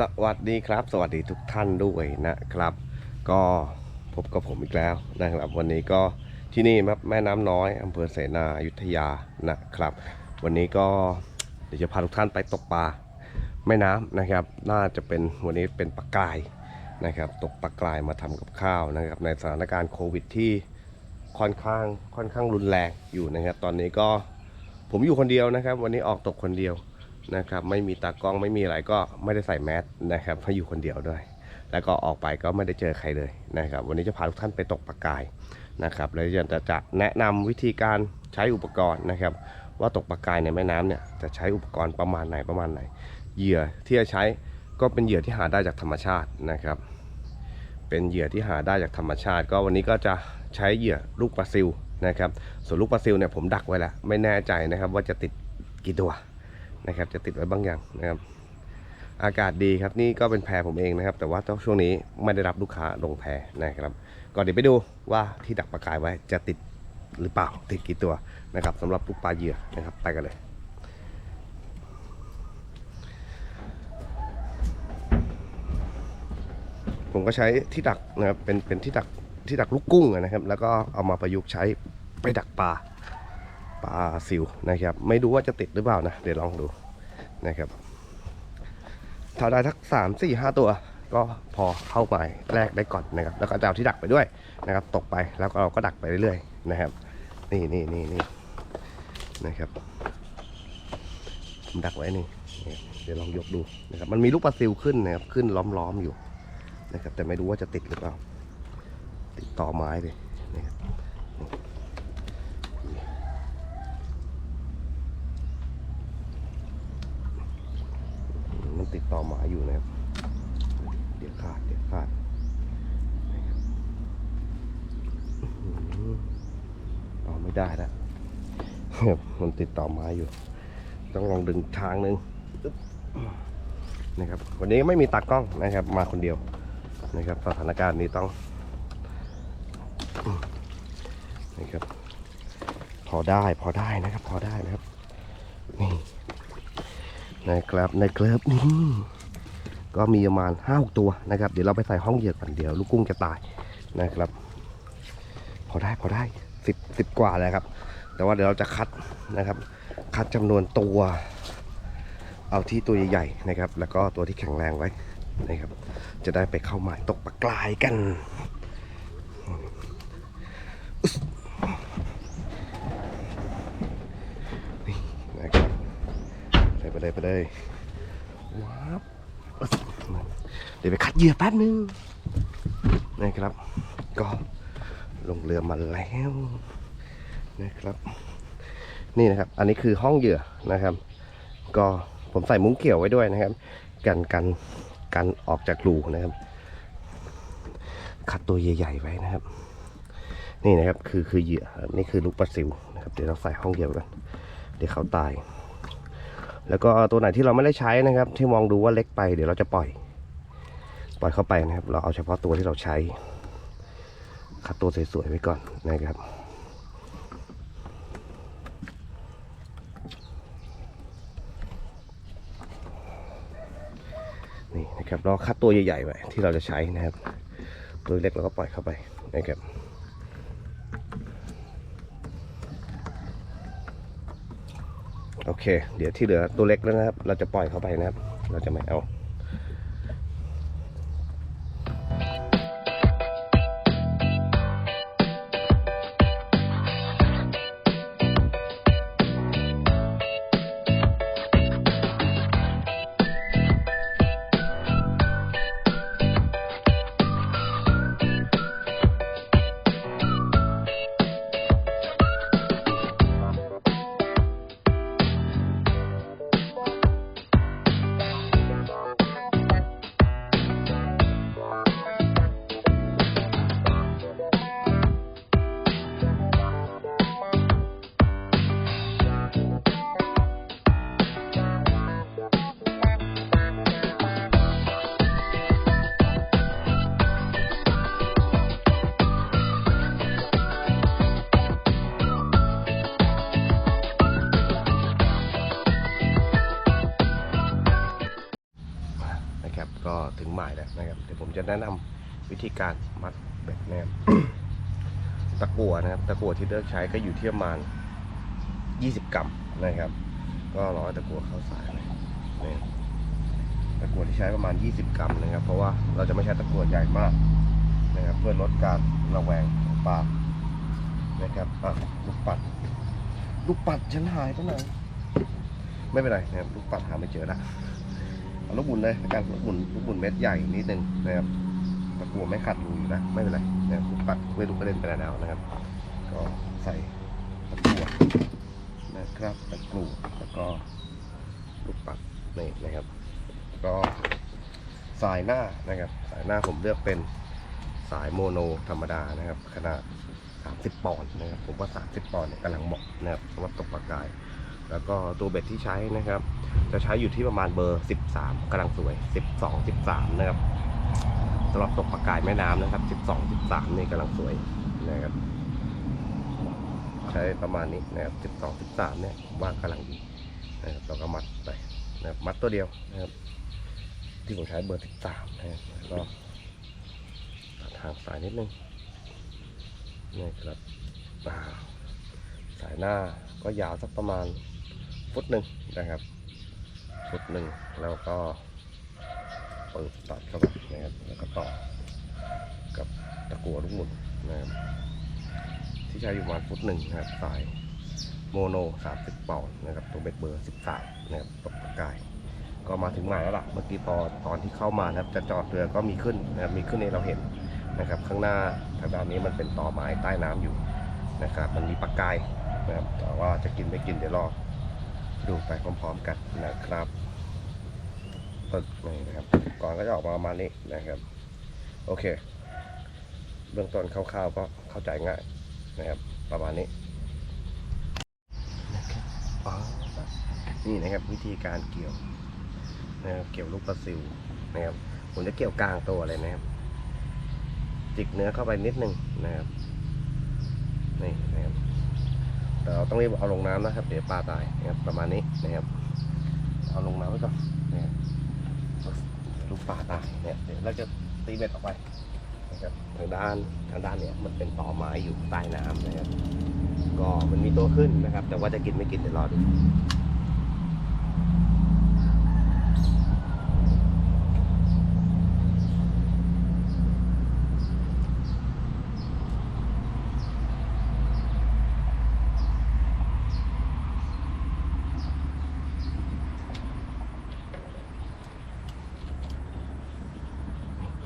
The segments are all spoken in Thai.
สวัสดีครับ สวัสดีทุกท่านด้วยนะครับ ก็พบกับผมอีกแล้วนะครับ วันนี้ก็ที่นี่ครับแม่น้ำน้อยอำเภอเสนาอยุธยานะครับ วันนี้ก็เดี๋ยวจะพาทุกท่านไปตกปลาแม่น้ำนะครับ น่าจะเป็นวันนี้เป็นปลากรายนะครับ ตกปลากรายมาทำกับข้าวนะครับ ในสถานการณ์โควิดที่ค่อนข้างค่อนข้างรุนแรงอยู่นะครับ ตอนนี้ก็ผมอยู่คนเดียวนะครับ วันนี้ออกตกคนเดียว นะครับไม่มีตากล้องไม่มีอะไรก็ไม่ได้ใส่แมสนะครับเพราะอยู่คนเดียวด้วย แล้วก็ออกไปก็ไม่ได้เจอใครเลยนะครับ วันนี้จะพาทุกท่านไปตกปลากายนะครับแล้วจะจะแนะนำวิธีการใช้อุปกรณ์นะครับ ว่าตกปลากายในแม่น้ำเนี่ยจะใช้อุปกรณ์ประมาณไหนประมาณไหน เหยื่อที่จะใช้ก็เป็นเหยื่อที่หาได้จากธรรมชาตินะครับ เป็นเหยื่อที่หาได้จากธรรมชาติ ก็วันนี้ก็จะใช้เหยื่อลูกปลาซิลนะครับ ส่วนลูกปลาซิลเนี่ยผมดักไว้แล้วไม่แน่ใจนะครับว่าจะติดกี่ตัว นะครับ จะติดไว้บางอย่างนะครับ อากาศดีครับนี่ก็เป็นแพรผมเองนะครับ แต่ว่าช่วงนี้ไม่ได้รับลูกค้าลงแพรนะครับก็เดี๋ยวไปดูว่าที่ดักปลากายไว้จะติดหรือเปล่าติดกี่ตัวนะครับสำหรับลูกปลาเหยื่อนะครับไปกันเลยผมก็ใช้ที่ดักนะครับเป็นเป็นที่ดักที่ดักลูกกุ้งนะครับ แล้วก็เอามาประยุกต์ใช้ไปดักปลา ปลาซิวนะครับ ไม่รู้ว่าจะติดหรือเปล่านะ เดี๋ยวลองดูนะครับถ้าได้ทักสามสี่ห้าตัว ก็พอเข้าไปแรกได้ก่อนนะครับ แล้วก็จะเอาที่ดักไปด้วยนะครับ ตกไปแล้วก็เราก็ดักไปเรื่อยๆนะครับ นี่นี่นี่นี่นะครับผมดักไว้นี่นี่เดี๋ยวลองยกดูนะครับ มันมีลูกปลาซิวขึ้นนะครับ ขึ้นล้อมๆอยู่นะครับ แต่ไม่รู้ว่าจะติดหรือเปล่า ติดต่อไม้เลยนะครับ มันติดต่อ หมาอยู่นะครับ เดี๋ยวขาดเดี๋ยวขาดนะครับเอาไม่ได้แล้วมันติดต่อหมาอยู่ ต้องลองดึงทางหนึ่งนะครับวันนี้ไม่มีตากล้องนะครับ มาคนเดียวนะครับ สถานการณ์นี้ต้องนะครับ พอได้พอได้นะครับ พอได้นะครับนี่นะครับในเกลิบนี่ ก็มีประมาณห้าหกตัวนะครับ เดี๋ยวเราไปใส่ห้องเหยื่อก่อนเดี๋ยวลูกกุ้งจะตายนะครับ พอได้พอได้สิบสิบกว่าแล้วครับ แต่ว่าเดี๋ยวเราจะคัดนะครับ คัดจำนวนตัว เอาที่ตัวใหญ่ๆนะครับ แล้วก็ตัวที่แข็งแรงไว้นะครับ จะได้ไปเข้าหมายตกปลากรายกันนี่นะครับไปไปเลยไปเลยว้าว ดี๋ยวไปคัดเหยื่อแป๊บนึงนะครับ ก็ลงเรือมาแล้วนะครับ นี่นะครับ อันนี้คือห้องเหยื่อนะครับ ก็ผมใส่มุ้งเกี่ยวไว้ด้วยนะครับ กันกันกันออกจากรูนะครับ คัดตัวใหญ่ๆไว้นะครับ นี่นะครับคือคือเหยื่อนี่คือลูกปลาซิวนะครับเดี๋ยวเราใส่ห้องเหยื่อกันเดี๋ยวเขาตาย แล้วก็ตัวไหนที่เราไม่ได้ใช้นะครับ ที่มองดูว่าเล็กไปเดี๋ยวเราจะปล่อย ปล่อยเข้าไปนะครับ เราเอาเฉพาะตัวที่เราใช้คัดตัวสวยๆไว้ก่อนนะครับนี่นะครับเราคัดตัวใหญ่ๆไว้ที่เราจะใช้นะครับ ตัวเล็กเราก็ปล่อยเข้าไปนะครับโอเค เดี๋ยวที่เหลือตัวเล็กแล้วนะครับ เราจะปล่อยเข้าไปนะครับ เราจะไม่เอา แนะนำวิธีการมัดเบ็ดนะครับตะกั่วนะครับตะกั่วที่เลือกใช้ก็อยู่ที่ประมาณ 20 กรัมนะครับ ก็ร้อยตะกั่วเข้าสายเลยนี่ตะกั่วที่ใช้ประมาณ 20 กรัมนะครับ เพราะว่าเราจะไม่ใช้ตะกั่วใหญ่มากนะครับ เพื่อลดการระแวงปลานะครับอะลูกปัด ลูกปัดฉันหายไปไหนไม่เป็นไรนะครับลูกปัดหาไม่เจอละเอา ลูกบุญเลยกันลูกบุญลูกบุญเม็ดใหญ่นิดนึงนะครับตะกัวไม่ขัดรูอยู่นะไม่เป็นไรนะครับปัดไม่รู้กระเด็นไปแล้วนะครับ ก็ใส่ตะกัวนะครับตะกัวแล้วก็ลูกปัดนี่นะครับก็สายหน้านะครับ สายหน้าผมเลือกเป็นสายโมโนธรรมดานะครับ ขนาด 30 ปอนด์นะครับ ผมว่า 30 ปอนด์เนี่ยกำลังเหมาะนะครับสำหรับตกปลากาย แล้วก็ตัวเบ็ดที่ใช้นะครับ จะใช้อยู่ที่ประมาณเบอร์ 13กำลังสวย 12 13 นะครับสำหรับตกปลากายแม่น้ำนะครับ 12 13 นี่กำลังสวยนะครับ ใช้ประมาณนี้นะครับ 12 13 เนี่ยว่ากำลังดีนะครับเราก็มัดไปนะครับมัดตัวเดียวนะครับ ที่ผมใช้เบอร์ 13 นะครับก็ตัดห่างสายนิดนึงนี่ครับสายหน้าก็ยาวสักประมาณ ฟุตหนึ่งนะครับ ฟุตหนึ่งแล้วก็เปิดตัดเข้าไปนะครับแล้วก็ต่อกับตะกั่วลูกหมุนนะครับที่ใช้อยู่ประมาณฟุตหนึ่งนะครับสายโมโน 30ปอนด์นะครับตัวเบ็ดเบอร์13นะครับตกปลากายก็มาถึงหมายแล้วล่ะเมื่อกี้พอตอนที่เข้ามานะครับ จะจอดเรือก็มีขึ้นนะครับมีขึ้นให้เราเห็นนะครับ ข้างหน้าทางด้านนี้มันเป็นต่อไม้ใต้น้ำอยู่นะครับ มันมีปลากายนะครับแต่ว่าจะกินไม่กินเดี๋ยวรอ ดูไปพร้อมๆกันนะครับปึกนี่นะครับ ก่อนก็จะออกมาประมาณนี้นะครับ โอเค เบื้องต้นคร่าวๆก็เข้าใจง่ายนะครับ ประมาณนี้นี่นะครับวิธีการเกี่ยวนะครับเกี่ยวลูกปลาซิวนะครับผมจะเกี่ยวกลางตัวเลยนะครับ จิกเนื้อเข้าไปนิดนึงนะครับนี่ เราต้องรีบเอาลงน้ำนะครับ เดี๋ยวปลาตายนะครับประมาณนี้นะครับ เอาลงน้ำไว้ก่อนนะครับลูกปลาตายเนี่ยเดี๋ยวเราจะตีเบ็ดออกไปนะครับทางด้านทางด้านเนี่ยมันเป็นต่อไม้อยู่ใต้น้ำนะครับ ก็มันมีตัวขึ้นนะครับ แต่ว่าจะกินไม่กินเดี๋ยวรอดู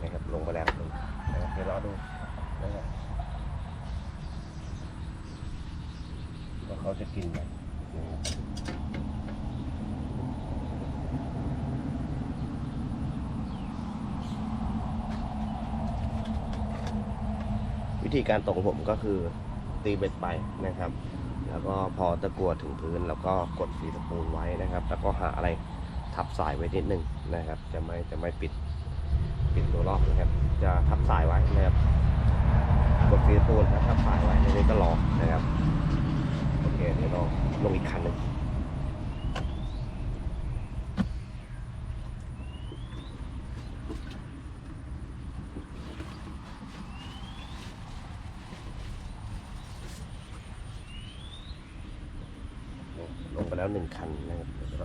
นะครับลงไปแล้วนะครับเดี๋ยวรอดูนะครับว่าเขาจะกินไหมนะครับ วิธีการตกของผมก็คือตีเบ็ดไปนะครับ แล้วก็พอตะกัวถึงพื้น แล้วก็กดฟีสปูนไว้นะครับ แล้วก็หาอะไรทับสายไว้นิดนึงนะครับ จะไม่จะไม่ปิดปิดตัวรอบนะครับ จะทับสายไว้นะครับ กดฟีสปูนแล้วทับสายไว้ในนี้ก็รอนะครับ โอเคเดี๋ยวเราลงอีกคันหนึ่งลง ไปแล้วหนึ่งคันนะครับเดี๋ยวเ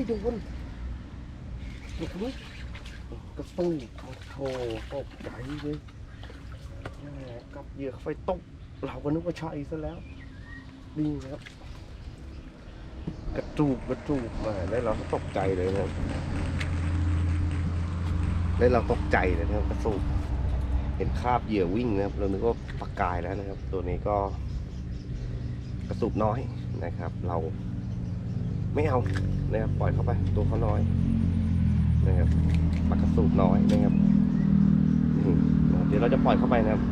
ราลงอีกคันหนึ่งโดนโอ้โหกระตุ้นโอ้โหตกใจเลยแม่กับเหยื่อไปตก เราก็นึกว่าใช่ซะแล้วนี่นะครับ กระจูกกระจูกมาแล้วเราก็ตกใจเลยนะครับแล้วเราตกใจเลยนะครับกระสูบเห็นคราบเหยื่อวิ่งนะครับ เรานึกว่าปากกายแล้วนะครับ ตัวนี้ก็กระสูบน้อยนะครับ เรา ไม่เอานะครับปล่อยเข้าไปตัวเขาน้อยนะครับปากระสูบน้อยนะครับเดี๋ยวเราจะปล่อยเข้าไปนะครับ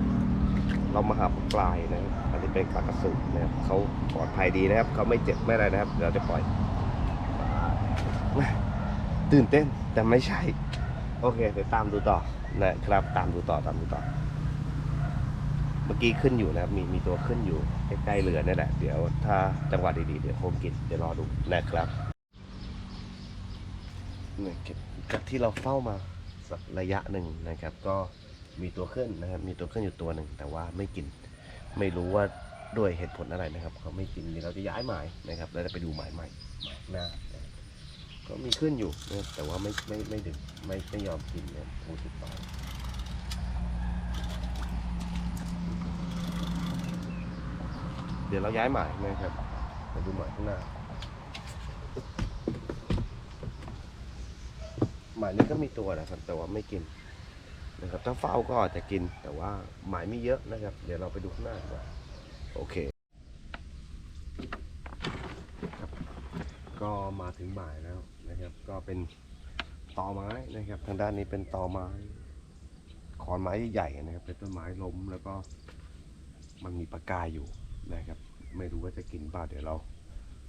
เรามาหาปลากลายนะครับอันนี้เป็นปากระสูบนะครับเขาปลอดภัยดีนะครับเขาไม่เจ็บไม่อะไรนะครับเดี๋ยวเราจะปล่อย ตื่นเต้นแต่ไม่ใช่ โอเคเดี๋ยวตามดูต่อนะครับตามดูต่อตามดูต่อ เมื่อกี้ขึ้นอยู่นะครับ มีมีตัวขึ้นอยู่ใกล้ๆเรือนี่แหละ เดี๋ยวถ้าจังหวะดีๆ เดี๋ยวโฮมกินเดี๋ยวรอดูนะครับเนี่ยจากที่เราเฝ้ามาสักระยะหนึ่งนะครับ ก็มีตัวขึ้นนะครับ มีตัวขึ้นอยู่ตัวหนึ่งแต่ว่าไม่กิน ไม่รู้ว่าด้วยเหตุผลอะไรนะครับ เขาไม่กินเดี๋ยวเราจะย้ายหมายนะครับแล้วจะไปดูหมายใหม่หมายหน้าก็มีขึ้นอยู่นะแต่ว่าไม่ไม่ไม่ดึงไม่ไม่ยอมกินเนี่ยผู้ติดต่อ เดี๋ยวเราย้ายหมายนะครับไปดูหมายข้างหน้า หมายนี้ก็มีตัวนะครับ แต่ว่าไม่กินนะครับ ถ้าเฝ้าก็อาจจะกิน แต่ว่าหมายไม่เยอะนะครับ เดี๋ยวเราไปดูข้างหน้าดีกว่าโอเคครับก็มาถึงหมายแล้วนะครับ ก็เป็นตอไม้นะครับ ทางด้านนี้เป็นตอไม้ขอนไม้ใหญ่ๆนะครับ เป็นต้นไม้ล้มแล้วก็มันมีปากกาอยู่ นะครับ ไม่รู้ว่าจะกินเปล่าเดี๋ยวเรา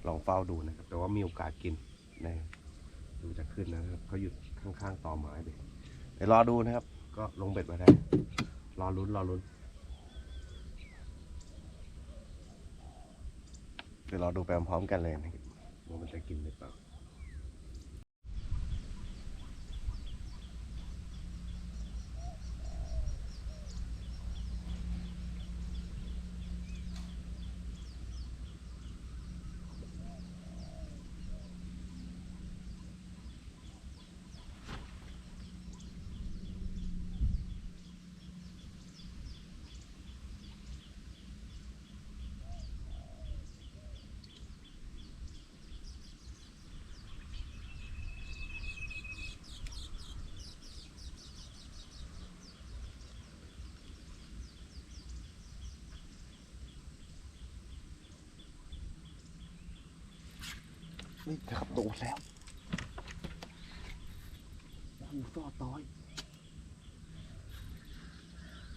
ลองเฝ้าดูนะครับ แต่ว่ามีโอกาสกินนะดูจะขึ้นนะครับเขาอยู่ข้างๆตอไม้เลยเดี๋ยวรอดูนะครับ ก็ลงเบ็ดมาได้ รอลุ้นรอลุ้นเดี๋ยวรอดูไปพร้อมๆกันเลยนะครับว่ามันจะกินหรือเปล่า นี่นะครับโดนแล้วหูซอดต้อย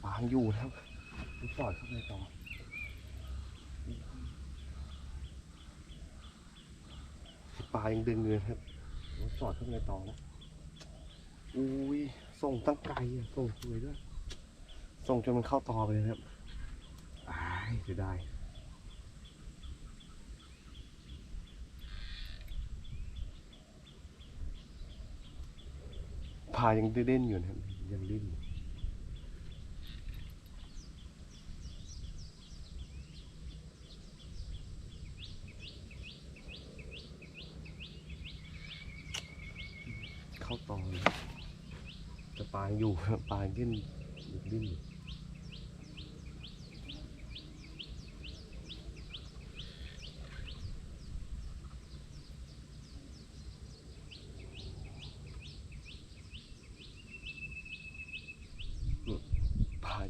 ปางอยู่นะครับมันสอดเข้าไปต่อปลายังดึงเงินครับมันสอดเข้าไปต่อแล้วอุ้ยส่งตั้งไกลอะส่งสวยด้วย ส่งจนมันเข้าต่อไปเลยครับอ้ายเสียดาย พายังเด่นอยู่นะครับยังดิ้นอยู่เข้าตอนแต่ปลายอยู่ปลายดิ้นยิ้นอยู่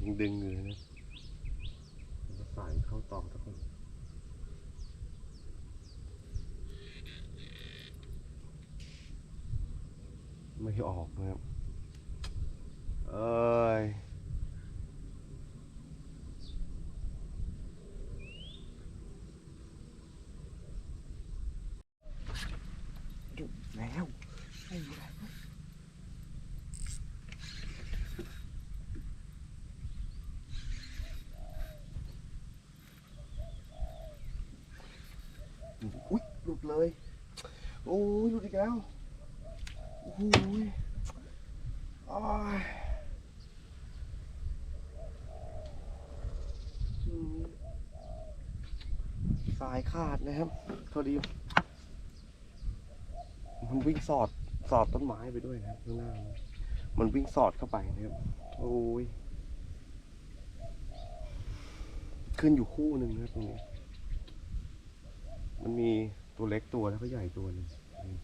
ยังดึงอยู่เลยนะแล้วสายเข้าต่อทุกคน ไม่ออกนะครับ เอ้ย หยุดแล้วไอ้ไรอุ้ เลยโอ้ยหลุดอีกแล้วโอ้โหอ้ายอืมสายขาดนะครับพอดีมมันวิ่งสอดสอดต้นไม้ไปด้วยนะข้างหน้ามันวิ่งสอดเข้าไปนะครับโอ้ยขึ้นอยู่คู่หนึ่งนะตรงนี้ มันมี ตัวเล็กตัวแล้วก็ใหญ่ตัวหนึ่งนี่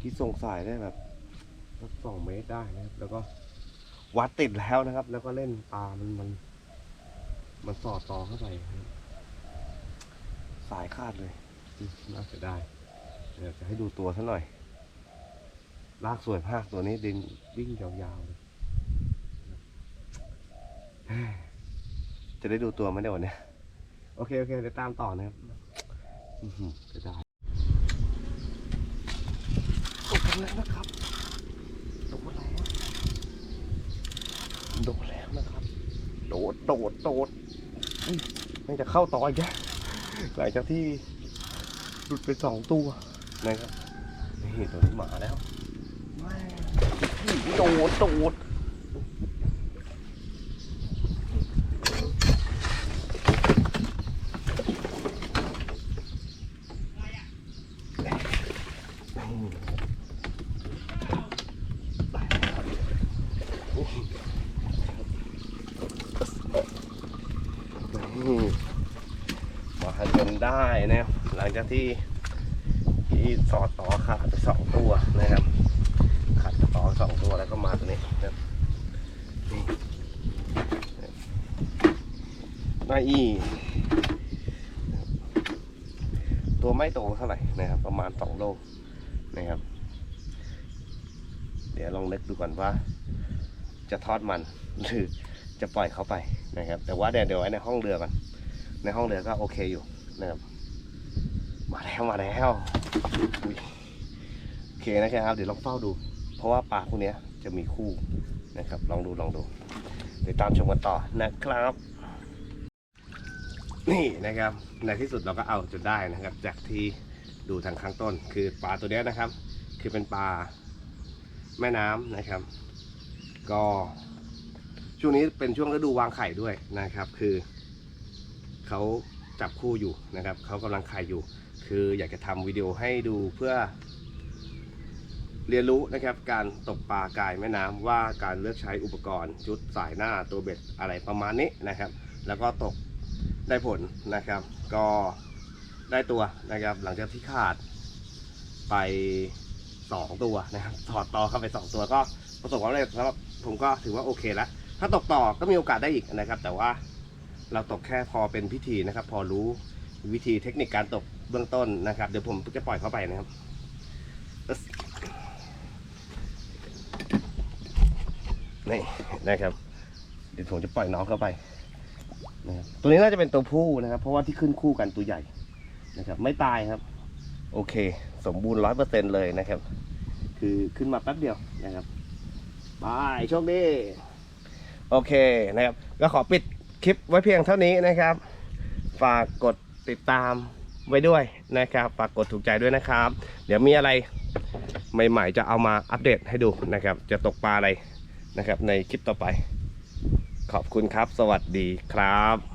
คิดส่งสายได้แบบสักสองเมตรได้นะครับ แล้วก็วัดติดแล้วนะครับ แล้วก็เล่นปลามันมัน มันสอดต่อเข้าไปนะครับสายขาดเลยอืมน่าเสียดายเดี๋ยวจะให้ดูตัวซะหน่อยลากสวยมากตัวนี้ดินวิ่งยาวๆเลยเฮ้ยจะได้ดูตัวไหมเดี๋ยววันเนี้ยโอเค โอเคเดี๋ยวตามต่อนะครับ อื้อหือเสียดายตกกันแล้วนะครับตกมาแล้วโดดแล้วนะครับ โดดโดดโดดอุ๊ยมันจะเข้าต่ออีกแล้วหลังจากที่หลุดไปสองตัวนะครับนี่ตัวนี้มาแล้วแม่งโดดโดด มาจนได้นะครับหลังจากที่ที่สอดต่อขาดไปสองตัวนะครับขาดต่อสองตัวแล้วก็มาตัวนี้นะครับนี่นาอีตัวไม่โตเท่าไหร่นะครับ ประมาณสองโลนะครับ เดี๋ยวลองนึกดูก่อนว่า จะทอดมันหรือจะปล่อยเขาไปนะครับ แต่ว่าเดี๋ยวเดี๋ยวไว้ในห้องเรือก่อนในห้องเรือก็โอเคอยู่นะครับ มาแล้วมาแล้วโอเคนะครับเดี๋ยวลองเฝ้าดู เพราะว่าปลาพวกนี้จะมีคู่นะครับ ลองดูลองดูเดี๋ยวตามชมกันต่อนะครับ นี่นะครับในที่สุดเราก็เอาจนได้นะครับ จากที่ดูทางข้างต้น คือปลาตัวนี้นะครับ คือเป็นปลาแม่น้ำนะครับ ก็ช่วงนี้เป็นช่วงฤดูวางไข่ด้วยนะครับ คือเขาจับคู่อยู่นะครับเขากำลังไข่อยู่ คืออยากจะทำวิดีโอให้ดูเพื่อ เรียนรู้นะครับ การตกปลากายแม่น้ำว่าการเลือกใช้อุปกรณ์ชุดสายหน้าตัวเบ็ดอะไรประมาณนี้นะครับ แล้วก็ตกได้ผลนะครับ ก็ได้ตัวนะครับ หลังจากที่ขาดไปสองตัวนะครับถอดต่อเข้าไปสองตัวก็ประสบความสำเร็จสำหรับ ผมก็ถือว่าโอเคแล้วถ้าตกต่อก็มีโอกาสได้อีกนะครับ แต่ว่าเราตกแค่พอเป็นพิธีนะครับ พอรู้วิธีเทคนิคการตกเบื้องต้นนะครับ เดี๋ยวผมจะปล่อยเข้าไปนะครับนี่นะครับ เดี๋ยวผมจะปล่อยน้องเข้าไปนะครับตัวนี้น่าจะเป็นตัวผู้นะครับ เพราะว่าที่ขึ้นคู่กันตัวใหญ่นะครับ ไม่ตายครับ โอเค สมบูรณ์ร้อยเปอร์เซ็นเลยนะครับ คือขึ้นมาแป๊บเดียวนะครับ บายโชคดีโอเคนะครับ ก็ขอปิดคลิปไว้เพียงเท่านี้นะครับ ฝากกดติดตามไว้ด้วยนะครับ ฝากกดถูกใจด้วยนะครับ เดี๋ยวมีอะไรใหม่ๆ จะเอามาอัปเดตให้ดูนะครับ จะตกปลาอะไรนะครับในคลิปต่อไป ขอบคุณครับ สวัสดีครับ